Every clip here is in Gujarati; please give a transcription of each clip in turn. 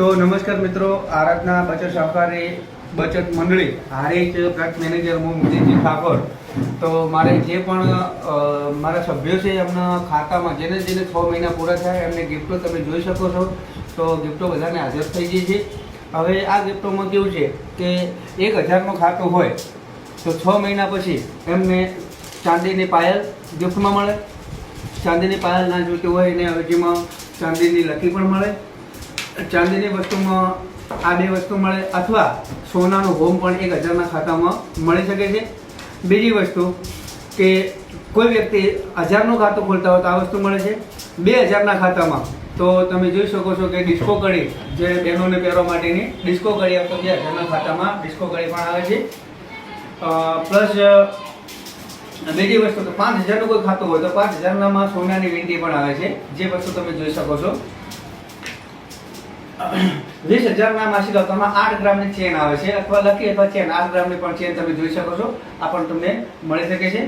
તો નમસ્કાર મિત્રો, આરાધના બચત સહકારી બચત મંડળી, હારીજ પ્રાંત મેનેજર હું મુજીજી ઠાકોર. તો મારે જે પણ મારા સભ્યો છે, એમના ખાતામાં જેને જેને છ મહિના પૂરા થયા, એમને ગિફ્ટો તમે જોઈ શકો છો. તો ગિફ્ટો બધાને હાજર થઈ ગઈ છે. હવે આ ગિફ્ટોમાં કેવું છે કે એક હજારનું ખાતું હોય, તો છ મહિના પછી એમને ચાંદીની પાયલ ગિફ્ટમાં મળે. ચાંદીની પાયલ ના જોતી હોય એને અવેજીમાં ચાંદીની લકી પણ મળે. ચાંદીની વસ્તુમાં આ બે વસ્તુ મળે અથવા સોનાનું હોમ પણ એક હજારના ખાતામાં મળી શકે છે. બીજી વસ્તુ કે કોઈ વ્યક્તિ હજારનું ખાતું ખોલતા હોય તો આ વસ્તુ મળે છે. બે હજારના ખાતામાં તો તમે જોઈ શકો છો કે ડિસ્કો કડી જે બહેનોને પહેરવા માટેની ડિસ્કો કડી આપતો બે હજારના ખાતામાં ડિસ્કો કડી પણ આવે છે. પ્લસ બીજી વસ્તુ તો પાંચ હજારનું કોઈ ખાતું હોય તો પાંચ હજારનામાં સોનાની વીંટી પણ આવે છે. જે વસ્તુ તમે જોઈ શકો છો. વીસ હજારના માસિક હપ્તામાં આઠ ગ્રામની ચેન આવે છે. અથવા લકી અથવા ચેન આઠ ગ્રામની પણ ચેન તમે જોઈ શકો છો. આ પણ તમને મળી શકે છે.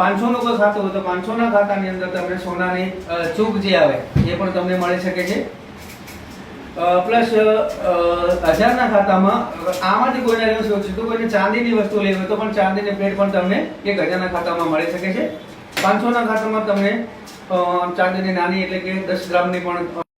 પાંચસોનું કોઈ ખાતું હોય તો પાંચસોના ખાતાની અંદર તમને સોનાની ચૂક જે આવે, એ પણ તમને મળી શકે છે. પ્લસ હજારના ખાતામાં, આમાંથી કોઈને લેવું છે તો કોઈને ચાંદીની વસ્તુ લેવી હોય તો પણ ચાંદીની પ્લેટ પણ તમને એક હજારના ખાતામાં મળી શકે છે. પાંચસોના ખાતામાં તમને ચાંદીની નાની એટલે કે દસ ગ્રામની પણ